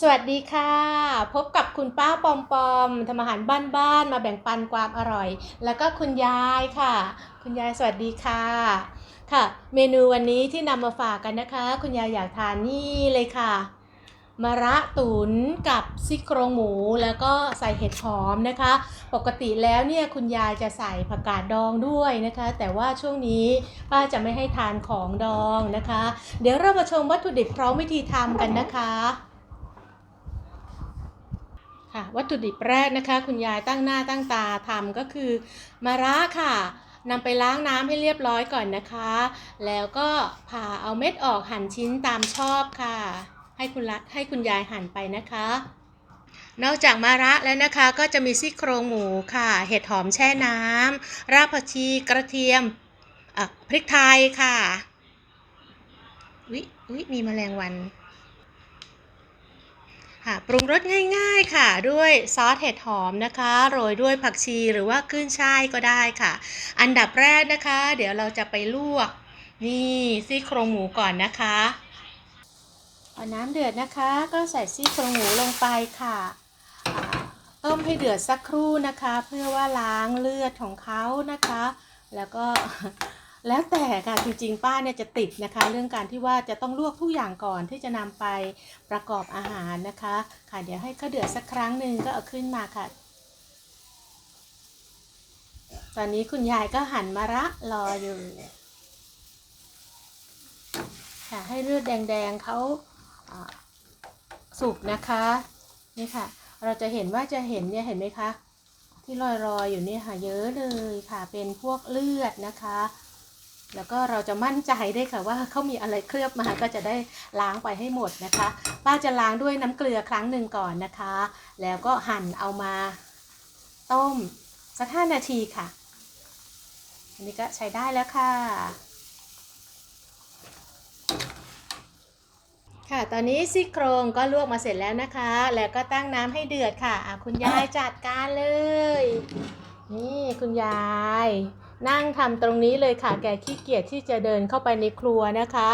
สวัสดีค่ะ พบกับคุณป้าปอมปอมทำอาหารบ้านๆมาแบ่งปันความอร่อย แล้วก็คุณยายค่ะ คุณยายสวัสดีค่ะค่ะ เมนูวันนี้ที่นำมาฝากกันนะคะ คุณยายอยากทานนี่เลยค่ะมะระตุ๋นกับซี่โครงหมูแล้วก็ใส่เห็ดหอมนะคะ ปกติแล้วเนี่ยคุณยายจะใส่ผักกาดดองด้วยนะคะ แต่ว่าช่วงนี้ป้าจะไม่ให้ทานของดองนะคะ เดี๋ยวเรามาชมวัตถุดิบพร้อมวิธีทำกันนะคะ ค่ะวัตถุดิบแรกนะคะคุณยายตั้งหน้าตั้งตาทำก็คือมะระค่ะนำไปล้างน้ำให้เรียบร้อยก่อนนะคะ แล้วก็ผ่าเอาเม็ดออกหั่นชิ้นตามชอบค่ะ ให้คุณรักให้คุณยายหั่นไปนะคะ นอกจากมะระแล้วนะคะก็จะมีซี่โครงหมูค่ะ เห็ดหอมแช่น้ำรากผักชีกระเทียมพริกไทยค่ะวิวิมีแมลงวัน ค่ะปรุงรสง่ายๆค่ะ ด้วยซอสเห็ดหอมนะคะ โรยด้วยผักชีหรือว่าขึ้นช่ายก็ได้ค่ะ อันดับแรกนะคะ เดี๋ยวเราจะไปลวก นี่ซี่โครงหมูก่อนนะคะเอาน้ำเดือดนะคะ ก็ใส่ซี่โครงหมูลงไปค่ะอ่าต้มให้เดือดสักครู่นะคะ เพื่อว่าล้างเลือดของเขานะคะ แล้วก็ แล้วแต่ค่ะจริงๆป้าเนี่ยจะติดนะคะ เรื่องการที่ว่าจะต้องลวกทุกอย่างก่อนที่จะนำไปประกอบอาหารนะคะ ค่ะเดี๋ยวให้เขาเดือดสักครั้งหนึ่งก็เอาขึ้นมาค่ะ ตอนนี้คุณยายก็หั่นมะระรออยู่ค่ะให้เลือดแดงๆเขาอ่าสุกนะคะนี่ค่ะ เราจะเห็นว่าจะเห็นเนี่ยเห็นไหมคะที่ลอยๆอยู่เนี่ยค่ะเยอะเลยค่ะเป็นพวกเลือดนะคะ แล้วก็เราจะมั่นใจได้ค่ะว่าเขามีอะไรเคลือบมาก็จะได้ล้างไปให้หมดนะคะ ป้าจะล้างด้วยน้ำเกลือครั้งหนึ่งก่อนนะคะ แล้วก็หั่นเอามาต้มสักห้านาทีค่ะ อันนี้ก็ใช้ได้แล้วค่ะ ค่ะตอนนี้ซี่โครงก็ลวกมาเสร็จแล้วนะคะ แล้วก็ตั้งน้ำให้เดือดค่ะอะคุณยายจัดการเลย นี่คุณยาย นั่งทำตรงนี้เลยค่ะ แกขี้เกียจที่จะเดินเข้าไปในครัวนะคะ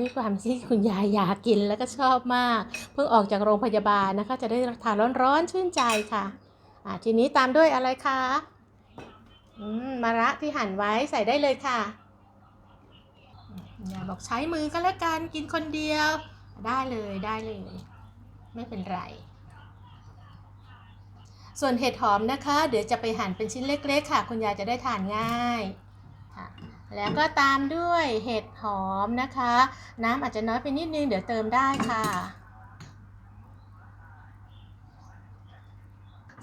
ด้วยความที่คุณยายอยากกินแล้วก็ชอบมาก เพิ่งออกจากโรงพยาบาลนะคะ จะได้ทานร้อนๆชื่นใจค่ะอ่าทีนี้ตามด้วยอะไรคะมมะระที่หั่นไว้ใส่ได้เลยค่ะ อย่ยบอกใช้มือก็แล้วกันกินคนเดียว ได้เลยได้เลย ไม่เป็นไร ส่วนเห็ดหอมนะคะ เดี๋ยวจะไปหั่นเป็นชิ้นเล็กๆ ค่ะ คุณยายจะได้ทานง่ายค่ะแล้วก็ตามด้วยเห็ดหอมนะคะ น้ำอาจจะน้อยไปนิดนึง เดี๋ยวเติมได้ค่ะ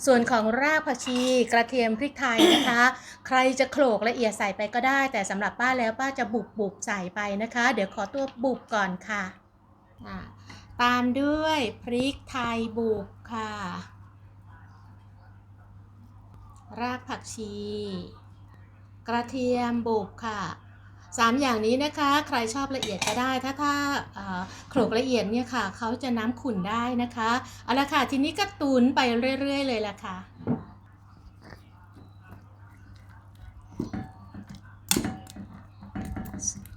ส่วนของรากผักชีกระเทียมพริกไทยนะคะ ใครจะโขลกละเอียดใส่ไปก็ได้ แต่สำหรับป้าแล้วป้าจะบุบบุบใส่ไปนะคะ เดี๋ยวขอตัวบุบก่อนค่ะตามด้วยพริกไทยบุบค่ะ รากผักชี กระเทียมบุบค่ะ สามอย่างนี้นะคะ ใครชอบละเอียดก็ได้ ถ้าถ้าโขลกละเอียดเนี่ยค่ะเขาจะน้ำขุ่นได้นะคะ เอาละค่ะ ทีนี้ก็ตุนไปเรื่อย ๆ เลยละค่ะ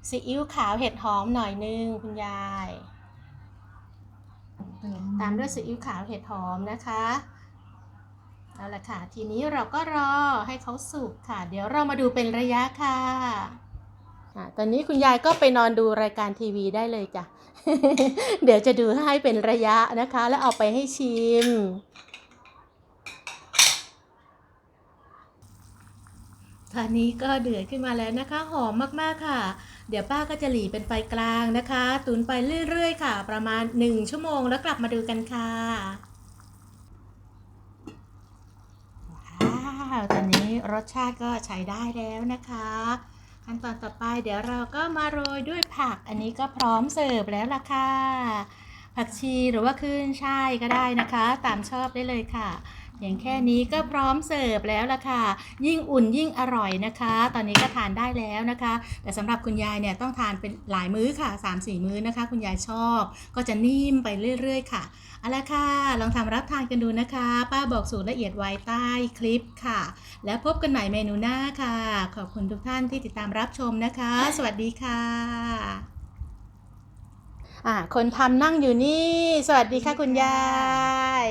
ซีอิ๊วขาวเห็ดหอมหน่อยนึงคุณยาย ตามด้วยซีอิ๊วขาวเห็ดหอมนะคะเอาละค่ะ ทีนี้เราก็รอให้เขาสุกค่ะ เดี๋ยวเรามาดูเป็นระยะค่ะ อะตอนนี้คุณยายก็ไปนอนดูรายการทีวีได้เลยจ้ะ เดี๋ยวจะดูให้เป็นระยะนะคะ แล้วเอาไปให้ชิม ตอนนี้ก็เดือดขึ้นมาแล้วนะคะ หอมมากๆค่ะ เดี๋ยวป้าก็จะหลีเป็นไฟกลางนะคะ ตุนไปเรื่อยๆค่ะ ประมาณ 1 ชั่วโมงแล้วกลับมาดูกันค่ะว้าวตอนนี้รสชาติก็ใช้ได้แล้วนะคะ ขั้นตอนต่อไปเดี๋ยวเราก็มาโรยด้วยผักอันนี้ก็พร้อมเสิร์ฟแล้วล่ะค่ะ ผักชีหรือว่าขึ้นช่ายก็ได้นะคะ ตามชอบได้เลยค่ะ อย่างแค่นี้ก็พร้อมเสิร์ฟแล้วล่ะค่ะ ยิ่งอุ่นยิ่งอร่อยนะคะ ตอนนี้ก็ทานได้แล้วนะคะ แต่สำหรับคุณยายเนี่ยต้องทานเป็นหลายมื้อค่ะ 3-4 มื้อนะคะ คุณยายชอบ ก็จะนิ่มไปเรื่อย ๆ ค่ะเอาละค่ะ ลองทำรับทานกันดูนะคะ ป้าบอกสูตรละเอียดไว้ใต้คลิปค่ะ แล้วพบกันใหม่เมนูหน้าค่ะ ขอบคุณทุกท่านที่ติดตามรับชมนะคะ สวัสดีค่ะคนทำนั่งอยู่นี่ สวัสดีค่ะคุณยาย